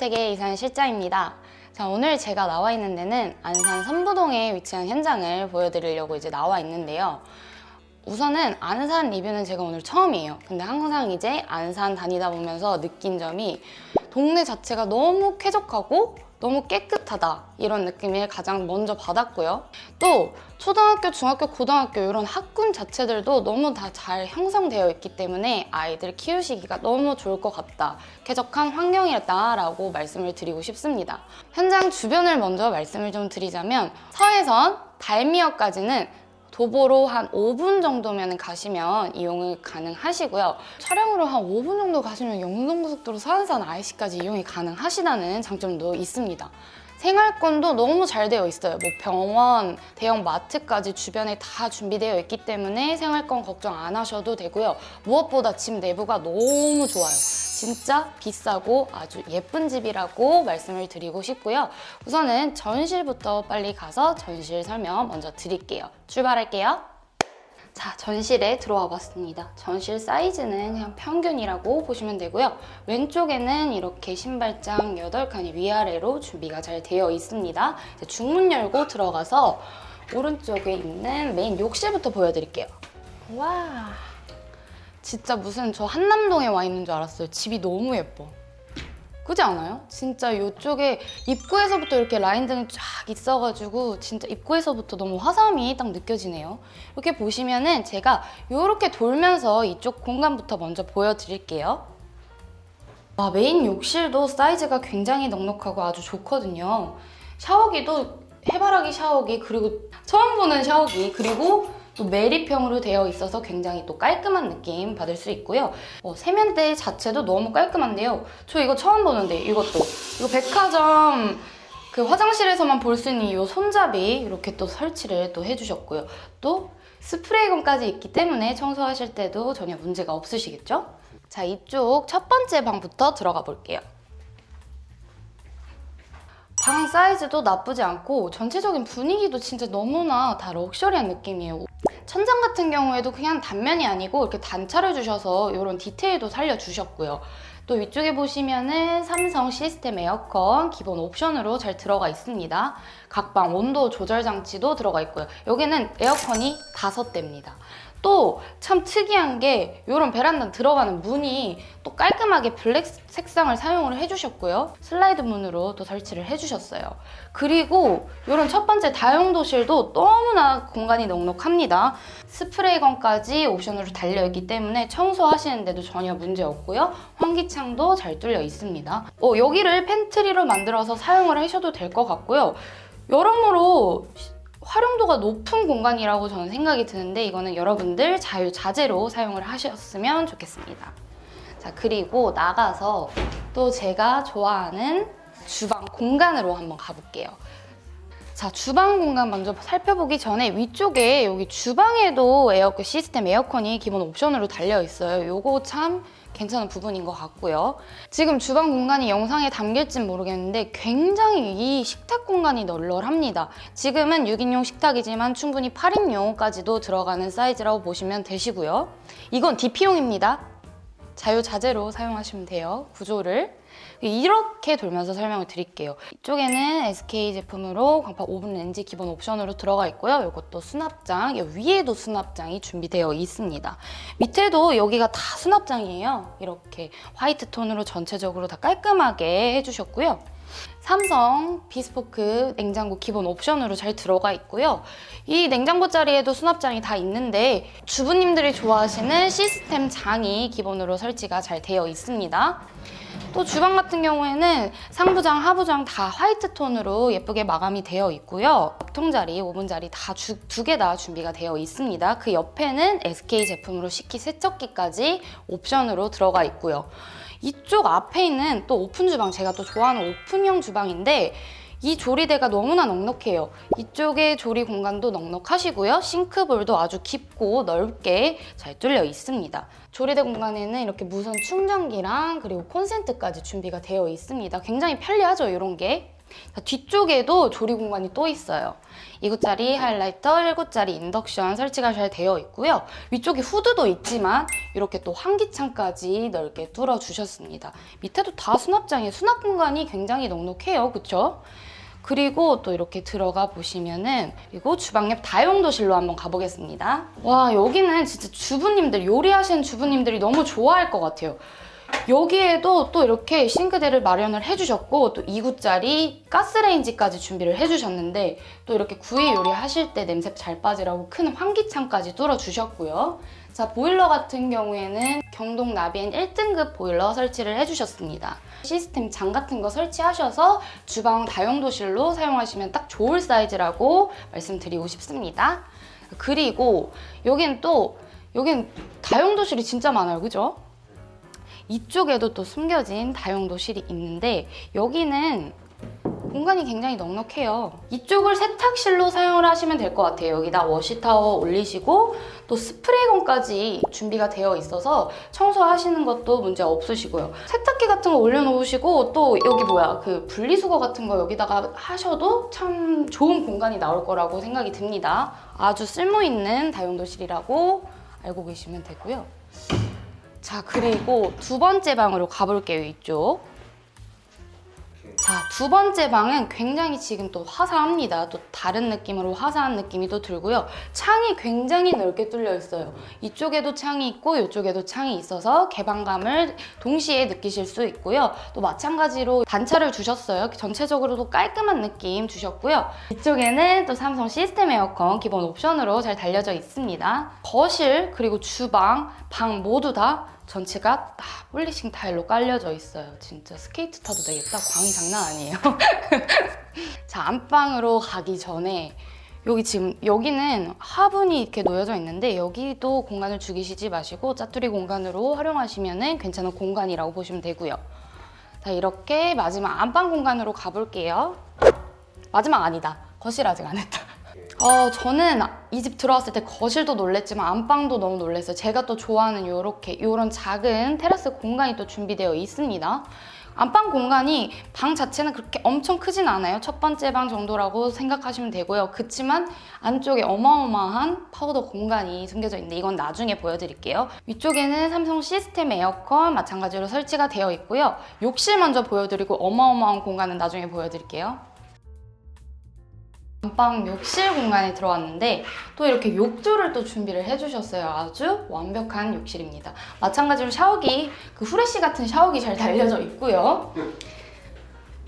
한마음주택의 이사연 실장입니다. 자, 오늘 제가 나와 있는 데는 안산 선부동에 위치한 현장을 보여드리려고 이제 나와 있는데요. 우선은 안산 리뷰는 제가 오늘 처음이에요. 근데 항상 이제 안산 다니다 보면서 느낀 점이 동네 자체가 너무 쾌적하고 너무 깨끗하다 이런 느낌을 가장 먼저 받았고요. 또 초등학교, 중학교, 고등학교 이런 학군 자체들도 너무 다 잘 형성되어 있기 때문에 아이들 키우시기가 너무 좋을 것 같다. 쾌적한 환경이었다라고 말씀을 드리고 싶습니다. 현장 주변을 먼저 말씀을 좀 드리자면 서해선 달미역까지는 도보로 한 5분 정도면 가시면 이용이 가능하시고요. 차량으로 한 5분 정도 가시면 영동고속도로 서안산 IC까지 이용이 가능하시다는 장점도 있습니다. 생활권도 너무 잘 되어 있어요. 뭐 병원, 대형 마트까지 주변에 다 준비되어 있기 때문에 생활권 걱정 안 하셔도 되고요. 무엇보다 집 내부가 너무 좋아요. 진짜 비싸고 아주 예쁜 집이라고 말씀을 드리고 싶고요. 우선은 전실부터 빨리 가서 전실 설명 먼저 드릴게요. 출발할게요. 자, 전실에 들어와 봤습니다. 전실 사이즈는 그냥 평균이라고 보시면 되고요. 왼쪽에는 이렇게 신발장 8칸이 위아래로 준비가 잘 되어 있습니다. 중문 열고 들어가서 오른쪽에 있는 메인 욕실부터 보여드릴게요. 와, 진짜 무슨 저 한남동에 와 있는 줄 알았어요. 집이 너무 예뻐. 그지 않아요? 진짜 이쪽에 입구에서부터 이렇게 라인등이 쫙 있어가지고 진짜 입구에서부터 너무 화사함이 딱 느껴지네요. 이렇게 보시면은 제가 이렇게 돌면서 이쪽 공간부터 먼저 보여드릴게요. 와, 메인 욕실도 사이즈가 굉장히 넉넉하고 아주 좋거든요. 샤워기도 해바라기 샤워기 그리고 처음 보는 샤워기 그리고 또 매립형으로 되어 있어서 굉장히 또 깔끔한 느낌 받을 수 있고요. 어, 세면대 자체도 너무 깔끔한데요. 저 이거 처음 보는데 이것도 이거 백화점 그 화장실에서만 볼 수 있는 이 손잡이 이렇게 또 설치를 또 해주셨고요. 또 스프레이건까지 있기 때문에 청소하실 때도 전혀 문제가 없으시겠죠? 자 이쪽 첫 번째 방부터 들어가 볼게요. 방 사이즈도 나쁘지 않고 전체적인 분위기도 진짜 너무나 다 럭셔리한 느낌이에요. 천장 같은 경우에도 그냥 단면이 아니고 이렇게 단차를 주셔서 이런 디테일도 살려주셨고요. 또 위쪽에 보시면은 삼성 시스템 에어컨 기본 옵션으로 잘 들어가 있습니다. 각방 온도 조절 장치도 들어가 있고요. 여기는 에어컨이 다섯 대입니다. 또 참 특이한 게 이런 베란다 들어가는 문이 또 깔끔하게 블랙 색상을 사용을 해주셨고요. 슬라이드 문으로 또 설치를 해주셨어요. 그리고 이런 첫 번째 다용도실도 너무나 공간이 넉넉합니다. 스프레이건까지 옵션으로 달려있기 때문에 청소하시는데도 전혀 문제 없고요. 환기창도 잘 뚫려 있습니다. 어, 여기를 팬트리로 만들어서 사용을 하셔도 될 것 같고요. 여러모로 활용도가 높은 공간이라고 저는 생각이 드는데 이거는 여러분들 자유자재로 사용을 하셨으면 좋겠습니다. 자, 그리고 나가서 또 제가 좋아하는 주방 공간으로 한번 가볼게요. 자, 주방 공간 먼저 살펴보기 전에 위쪽에 여기 주방에도 에어컨 시스템 에어컨이 기본 옵션으로 달려 있어요. 요거 참 괜찮은 부분인 것 같고요. 지금 주방 공간이 영상에 담길진 모르겠는데 굉장히 이 식탁 공간이 널널합니다. 지금은 6인용 식탁이지만 충분히 8인용까지도 들어가는 사이즈라고 보시면 되시고요. 이건 DP용입니다. 자유자재로 사용하시면 돼요. 구조를. 이렇게 돌면서 설명을 드릴게요. 이쪽에는 SK 제품으로 광파 오븐 렌지 기본 옵션으로 들어가 있고요. 이것도 수납장, 이 위에도 수납장이 준비되어 있습니다. 밑에도 여기가 다 수납장이에요. 이렇게 화이트 톤으로 전체적으로 다 깔끔하게 해주셨고요. 삼성 비스포크 냉장고 기본 옵션으로 잘 들어가 있고요. 이 냉장고 자리에도 수납장이 다 있는데 주부님들이 좋아하시는 시스템 장이 기본으로 설치가 잘 되어 있습니다. 또 주방 같은 경우에는 상부장, 하부장 다 화이트 톤으로 예쁘게 마감이 되어 있고요. 밥통 자리, 오븐 자리 다 두 개 다 준비가 되어 있습니다. 그 옆에는 SK 제품으로 식기 세척기까지 옵션으로 들어가 있고요. 이쪽 앞에 있는 또 오픈 주방, 제가 또 좋아하는 오픈형 주방인데 이 조리대가 너무나 넉넉해요. 이쪽에 조리 공간도 넉넉하시고요. 싱크볼도 아주 깊고 넓게 잘 뚫려 있습니다. 조리대 공간에는 이렇게 무선 충전기랑 그리고 콘센트까지 준비가 되어 있습니다. 굉장히 편리하죠, 이런 게. 자, 뒤쪽에도 조리 공간이 또 있어요. 2구짜리 하이라이터, 1구짜리 인덕션 설치가 잘 되어 있고요. 위쪽에 후드도 있지만 이렇게 또 환기창까지 넓게 뚫어 주셨습니다. 밑에도 다 수납장이에요. 수납 공간이 굉장히 넉넉해요. 그쵸? 그리고 또 이렇게 들어가 보시면은 그리고 주방 옆 다용도실로 한번 가보겠습니다. 와 여기는 진짜 주부님들 요리하시는 주부님들이 너무 좋아할 것 같아요. 여기에도 또 이렇게 싱크대를 마련을 해주셨고 또 2구짜리 가스레인지까지 준비를 해주셨는데 또 이렇게 구이 요리 하실 때 냄새 잘 빠지라고 큰 환기창까지 뚫어주셨고요. 자 보일러 같은 경우에는 경동 나비엔 1등급 보일러 설치를 해주셨습니다. 시스템 장 같은 거 설치하셔서 주방 다용도실로 사용하시면 딱 좋을 사이즈라고 말씀드리고 싶습니다. 그리고 여긴 또 여긴 다용도실이 진짜 많아요, 그죠? 이쪽에도 또 숨겨진 다용도실이 있는데 여기는 공간이 굉장히 넉넉해요. 이쪽을 세탁실로 사용을 하시면 될 것 같아요. 여기다 워시타워 올리시고 또 스프레이건까지 준비가 되어 있어서 청소하시는 것도 문제 없으시고요. 세탁기 같은 거 올려놓으시고 또 여기 뭐야 그 분리수거 같은 거 여기다가 하셔도 참 좋은 공간이 나올 거라고 생각이 듭니다. 아주 쓸모있는 다용도실이라고 알고 계시면 되고요. 자, 그리고 두 번째 방으로 가볼게요, 이쪽. 자, 두 번째 방은 굉장히 지금 또 화사합니다. 또 다른 느낌으로 화사한 느낌이 또 들고요. 창이 굉장히 넓게 뚫려 있어요. 이쪽에도 창이 있고 이쪽에도 창이 있어서 개방감을 동시에 느끼실 수 있고요. 또 마찬가지로 단차를 주셨어요. 전체적으로도 깔끔한 느낌 주셨고요. 이쪽에는 또 삼성 시스템 에어컨 기본 옵션으로 잘 달려져 있습니다. 거실 그리고 주방, 방 모두 다 전체가 다 폴리싱 타일로 깔려져 있어요. 진짜 스케이트 타도 되겠다. 광이 장난 아니에요. 자, 안방으로 가기 전에 여기 지금 여기는 화분이 이렇게 놓여져 있는데 여기도 공간을 죽이시지 마시고 짜투리 공간으로 활용하시면 괜찮은 공간이라고 보시면 되고요. 자, 이렇게 마지막 안방 공간으로 가볼게요. 마지막 아니다. 거실 아직 안 했다. 어, 저는 이 집 들어왔을 때 거실도 놀랬지만 안방도 너무 놀랐어요. 제가 또 좋아하는 요렇게 요런 작은 테라스 공간이 또 준비되어 있습니다. 안방 공간이 방 자체는 그렇게 엄청 크진 않아요. 첫 번째 방 정도라고 생각하시면 되고요. 그치만 안쪽에 어마어마한 파우더 공간이 숨겨져 있는데 이건 나중에 보여드릴게요. 위쪽에는 삼성 시스템 에어컨 마찬가지로 설치가 되어 있고요. 욕실 먼저 보여드리고 어마어마한 공간은 나중에 보여드릴게요. 안방 욕실 공간에 들어왔는데 또 이렇게 욕조를 또 준비를 해주셨어요. 아주 완벽한 욕실입니다. 마찬가지로 샤워기, 그 후레쉬 같은 샤워기 잘 달려져 있고요.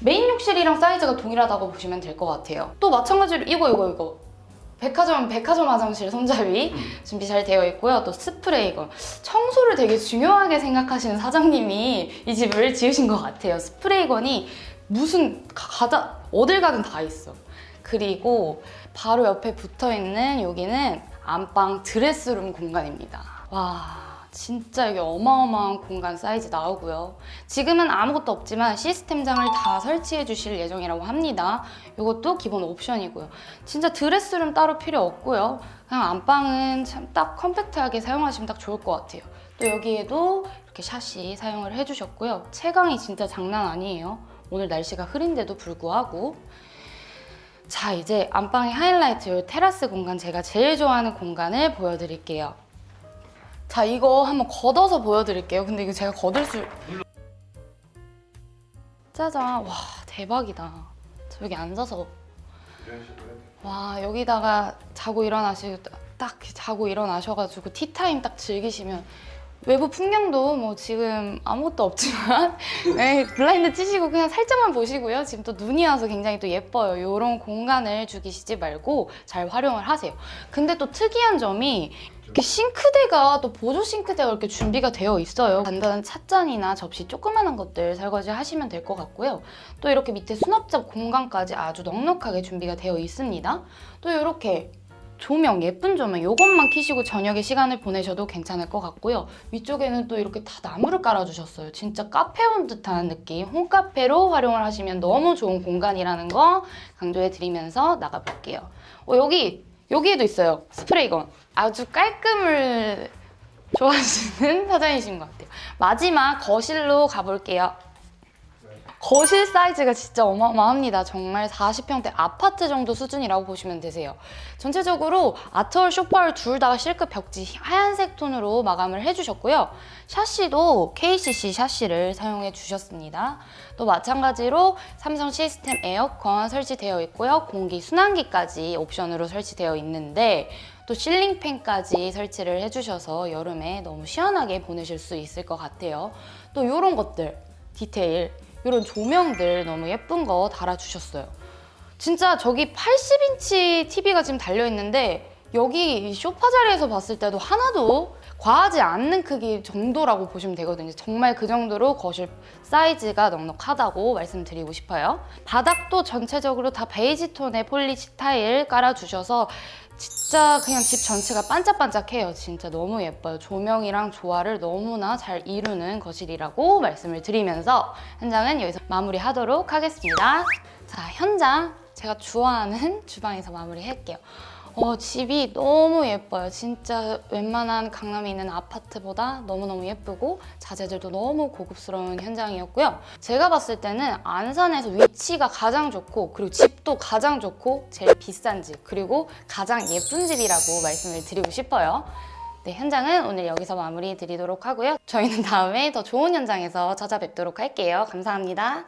메인 욕실이랑 사이즈가 동일하다고 보시면 될 것 같아요. 또 마찬가지로 이거 이거 이거 백화점 백화점 화장실 손잡이 준비 잘 되어 있고요. 또 스프레이건 청소를 되게 중요하게 생각하시는 사장님이 이 집을 지으신 것 같아요. 스프레이건이 무슨 가- 가다 어딜 가든 다 있어. 그리고 바로 옆에 붙어 있는 여기는 안방 드레스룸 공간입니다. 와, 진짜 이게 어마어마한 공간 사이즈 나오고요. 지금은 아무것도 없지만 시스템장을 다 설치해 주실 예정이라고 합니다. 이것도 기본 옵션이고요. 진짜 드레스룸 따로 필요 없고요. 그냥 안방은 참 딱 컴팩트하게 사용하시면 딱 좋을 것 같아요. 또 여기에도 이렇게 샷이 사용을 해주셨고요. 채광이 진짜 장난 아니에요. 오늘 날씨가 흐린데도 불구하고 자 이제 안방의 하이라이트 요. 테라스 공간 제가 제일 좋아하는 공간을 보여드릴게요. 자 이거 한번 걷어서 보여드릴게요. 근데 이거 제가 걷을 수 짜잔. 와 대박이다. 저 여기 앉아서. 와 여기다가 자고 일어나시고 딱 자고 일어나셔가지고 티타임 딱 즐기시면 외부 풍경도 뭐 지금 아무것도 없지만 네, 블라인드 치시고 그냥 살짝만 보시고요. 지금 또 눈이 와서 굉장히 또 예뻐요. 이런 공간을 죽이시지 말고 잘 활용을 하세요. 근데 또 특이한 점이 이렇게 싱크대가 또 보조 싱크대가 이렇게 준비가 되어 있어요. 간단한 찻잔이나 접시 조그만한 것들 설거지 하시면 될 것 같고요. 또 이렇게 밑에 수납장 공간까지 아주 넉넉하게 준비가 되어 있습니다. 또 이렇게 조명, 예쁜 조명 이것만 켜시고 저녁에 시간을 보내셔도 괜찮을 것 같고요. 위쪽에는 또 이렇게 다 나무를 깔아주셨어요. 진짜 카페 온 듯한 느낌. 홈카페로 활용을 하시면 너무 좋은 공간이라는 거 강조해 드리면서 나가볼게요. 어, 여기, 여기에도 있어요. 스프레이건. 아주 깔끔을 좋아하시는 사장이신 것 같아요. 마지막 거실로 가볼게요. 거실 사이즈가 진짜 어마어마합니다. 정말 40평대 아파트 정도 수준이라고 보시면 되세요. 전체적으로 아트월 쇼파를 둘다 실크 벽지 하얀색 톤으로 마감을 해주셨고요. 샤시도 KCC 샤시를 사용해 주셨습니다. 또 마찬가지로 삼성 시스템 에어컨 설치되어 있고요. 공기 순환기까지 옵션으로 설치되어 있는데 또 실링팬까지 설치를 해주셔서 여름에 너무 시원하게 보내실 수 있을 것 같아요. 또 이런 것들 디테일 이런 조명들 너무 예쁜 거 달아주셨어요. 진짜 저기 80인치 TV가 지금 달려있는데 여기 이 소파 자리에서 봤을 때도 하나도 과하지 않는 크기 정도라고 보시면 되거든요. 정말 그 정도로 거실 사이즈가 넉넉하다고 말씀드리고 싶어요. 바닥도 전체적으로 다 베이지 톤의 폴리시 타일 깔아주셔서 진짜 그냥 집 전체가 반짝반짝해요. 진짜 너무 예뻐요. 조명이랑 조화를 너무나 잘 이루는 거실이라고 말씀을 드리면서 현장은 여기서 마무리하도록 하겠습니다. 자, 현장 제가 좋아하는 주방에서 마무리할게요. 어, 집이 너무 예뻐요. 진짜 웬만한 강남에 있는 아파트보다 너무너무 예쁘고 자재들도 너무 고급스러운 현장이었고요. 제가 봤을 때는 안산에서 위치가 가장 좋고 그리고 집도 가장 좋고 제일 비싼 집 그리고 가장 예쁜 집이라고 말씀을 드리고 싶어요. 네, 현장은 오늘 여기서 마무리 드리도록 하고요. 저희는 다음에 더 좋은 현장에서 찾아뵙도록 할게요. 감사합니다.